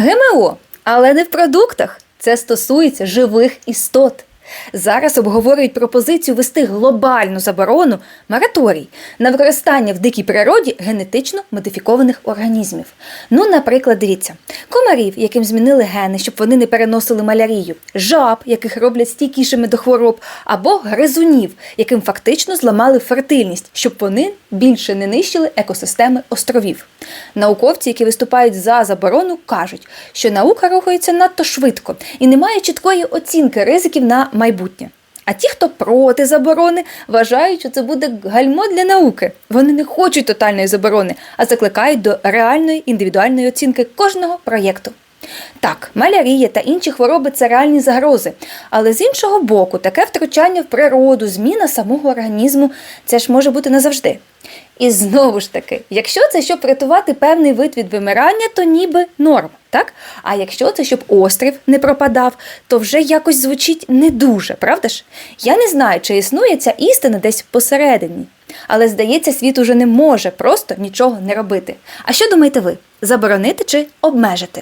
ГМО, але не в продуктах. Це стосується живих істот. Зараз обговорюють пропозицію вести глобальну заборону мораторій на використання в дикій природі генетично модифікованих організмів. Ну, наприклад, дивіться, комарів, яким змінили гени, щоб вони не переносили малярію, жаб, яких роблять стійкішими до хвороб, або гризунів, яким фактично зламали фертильність, щоб вони більше не нищили екосистеми островів. Науковці, які виступають за заборону, кажуть, що наука рухається надто швидко і немає чіткої оцінки ризиків на майбутнє. А ті, хто проти заборони, вважають, що це буде гальмо для науки. Вони не хочуть тотальної заборони, а закликають до реальної індивідуальної оцінки кожного проєкту. Так, малярія та інші хвороби це реальні загрози. Але з іншого боку, таке втручання в природу, зміна самого організму це ж може бути назавжди. І знову ж таки, якщо це щоб врятувати певний вид від вимирання, то ніби норм, так? А якщо це щоб острів не пропадав, то вже якось звучить не дуже, правда ж? Я не знаю, чи існує ця істина десь посередині. Але здається, світ уже не може просто нічого не робити. А що думаєте ви? Заборонити чи обмежити?